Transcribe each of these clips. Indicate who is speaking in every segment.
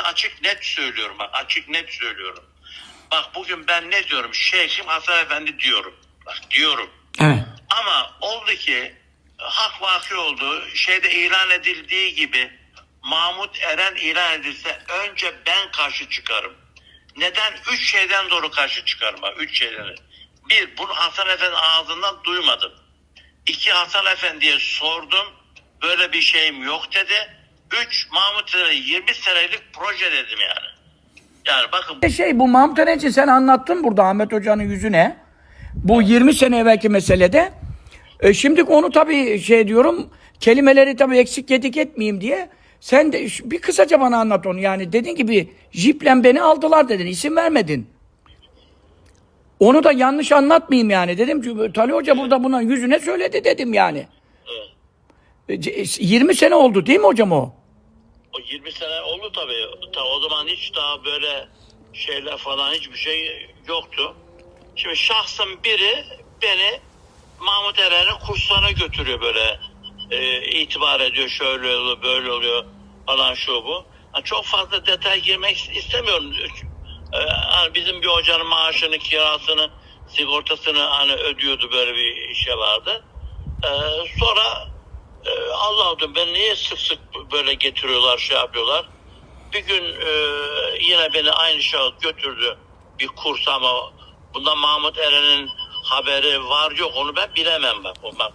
Speaker 1: açık net söylüyorum bak açık net söylüyorum. Bak bugün ben ne diyorum? Şeyhim Hasan Efendi diyorum. Bak diyorum.
Speaker 2: Evet.
Speaker 1: Ama oldu ki hak vaki oldu. Şeyde ilan edildiği gibi Mahmut Eren ilan edilse önce ben karşı çıkarım. Neden? Üç şeyden doğru karşı çıkarım. ha, Üç şeyden. Bir, bunu Hasan Efendi ağzından duymadım. İki, Hasan Efendi'ye sordum. Böyle bir şeyim yok dedi. Üç, Mahmut Eren'e 20 senelik proje dedim yani. Yani bakın
Speaker 2: E Şey bu Mahmut Erenci sen anlattın burada Ahmet Hoca'nın yüzüne. Bu 20 sene evvelki meselede. E şimdi onu tabii şey diyorum kelimeleri tabii eksik yedik etmeyeyim diye. Sen de bir kısaca bana anlat onu yani. Dedin gibi jiple beni aldılar dedin. isim vermedin. Onu da yanlış anlatmayayım yani. Dedim Tali Hoca burada buna yüzüne söyledi dedim yani. E, c- 20 sene oldu değil mi hocam o?
Speaker 1: O 20 sene oldu tabii. Ta o zaman hiç daha böyle şeyler falan hiçbir şey yoktu. Şimdi şahsın biri beni Mahmut Eren'in kurslarına götürüyor böyle. E, itibar ediyor şöyle oluyor böyle oluyor falan şu bu. Ha, çok fazla detay girmek istemiyorum. E, hani bizim bir hocanın maaşını, kirasını, sigortasını hani ödüyordu böyle bir şey vardı. E, sonra ee, Allah'ım ben niye sık sık böyle getiriyorlar şey yapıyorlar. Bir gün e, yine beni aynı şahıs götürdü bir kurs ama bundan Mahmut Eren'in haberi var yok onu ben bilemem bak. Bak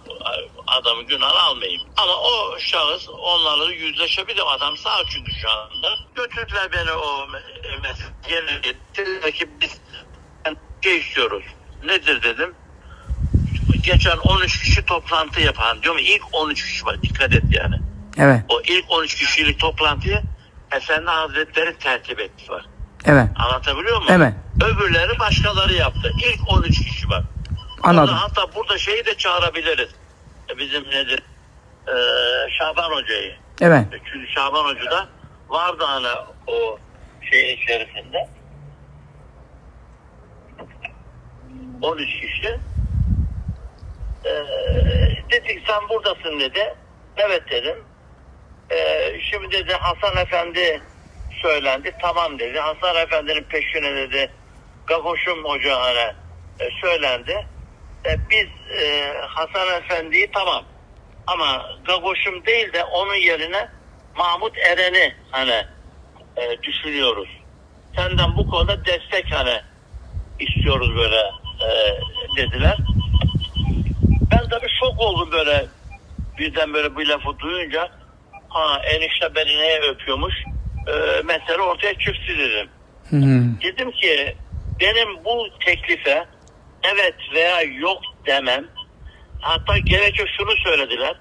Speaker 1: adamın günahını almayayım. Ama o şahıs onlarla yüzleşebilir. Adam sağ çünkü şu anda. Götürdüler beni o mesele getirdiler ki biz şey istiyoruz. Nedir dedim geçen 13 kişi toplantı yapan diyorum ilk 13 kişi var dikkat et yani.
Speaker 2: Evet.
Speaker 1: O ilk 13 kişilik toplantıyı Efendi Hazretleri tertip etti var.
Speaker 2: Evet.
Speaker 1: Anlatabiliyor muyum?
Speaker 2: Evet.
Speaker 1: Öbürleri başkaları yaptı. İlk 13 kişi var.
Speaker 2: Anladım.
Speaker 1: Orada hatta burada şeyi de çağırabiliriz. E, Bizim nedir? Ee, Şaban Hoca'yı.
Speaker 2: Evet.
Speaker 1: Çünkü Şaban Hoca da vardı hani o şeyin içerisinde. 13 kişi. Ee, dedik sen buradasın dedi. Evet dedim. Ee, şimdi dedi Hasan Efendi söylendi. Tamam dedi. Hasan Efendi'nin peşine dedi. Gagoşum Hoca e, söylendi. E, biz e, Hasan Efendi'yi tamam ama Gagoş'um değil de onun yerine Mahmut Eren'i hani e, düşünüyoruz. Senden bu konuda destek hani istiyoruz böyle e, dediler. Ben tabii şok oldum böyle birden böyle bu lafı duyunca ha enişte beni neye öpüyormuş e, mesele ortaya çıktı dedim.
Speaker 2: Hı.
Speaker 1: Dedim ki benim bu teklife evet veya yok demem. Hatta gerekçe şunu söylediler.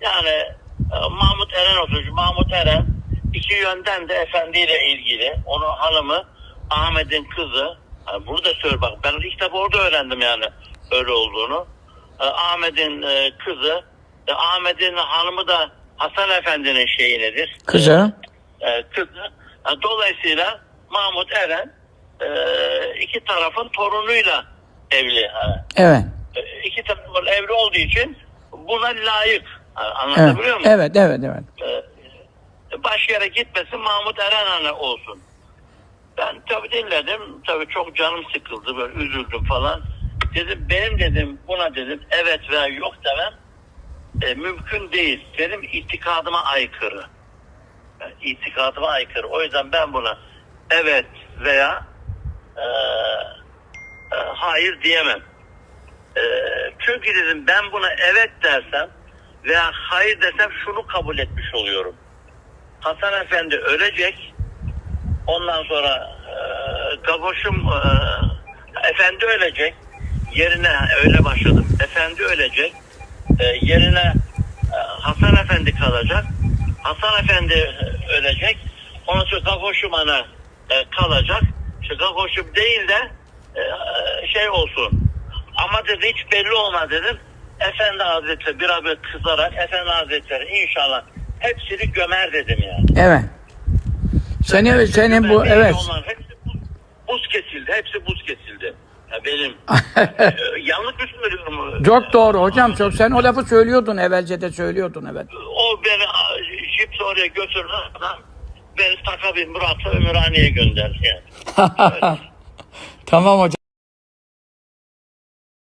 Speaker 1: Yani e, Mahmut Eren oturucu. Mahmut Eren iki yönden de efendiyle ilgili. Onun hanımı Ahmet'in kızı. Yani burada söyle bak ben ilk defa orada öğrendim yani öyle olduğunu. E, Ahmet'in e, kızı. E, Ahmet'in hanımı da Hasan Efendi'nin şeyi nedir?
Speaker 2: Kızı.
Speaker 1: e, kızı. E, Dolayısıyla Mahmut Eren e, iki tarafın torunuyla evli. Ha.
Speaker 2: Evet.
Speaker 1: E, İki tarafın evli olduğu için buna layık. Ha,
Speaker 2: Evet.
Speaker 1: Anlatabiliyor muyum?
Speaker 2: Evet, evet, evet.
Speaker 1: E, Baş yere gitmesin Mahmut Eren hani olsun. Ben tabii dinledim. Tabii çok canım sıkıldı. Böyle üzüldüm falan. Dedim benim dedim buna dedim evet veya yok demem e, mümkün değil. Benim itikadıma aykırı. Yani itikadıma aykırı. O yüzden ben buna evet veya e, e, hayır diyemem. E, çünkü dedim ben buna evet dersem veya hayır desem şunu kabul etmiş oluyorum. Hasan Efendi ölecek. Ondan sonra e, Gaboş'um e, Efendi ölecek. Yerine öyle başladım. Efendi ölecek. E, yerine e, Hasan Efendi kalacak. Hasan Efendi e, ölecek. Ondan sonra Gagoşum ana e, kalacak. İşte Gagoşum değil de e, şey olsun. Ama dedi hiç belli olmaz dedim. Efendi Hazretleri biraz böyle kızarak Efendi Hazretleri inşallah hepsini gömer dedim yani.
Speaker 2: Evet. Senin, senin bu, evet.
Speaker 1: onlar. Hepsi buz, buz kesildi. Hepsi buz kesildi. Benim. Ee, yanlış mı söylüyorum?
Speaker 2: Çok doğru hocam. Çok sen o lafı söylüyordun evvelce de söylüyordun evet.
Speaker 1: O beni a, jiple oraya götürdü. Beni taka bir Murat'ı Ümraniye'ye gönderdi yani.
Speaker 2: tamam hocam.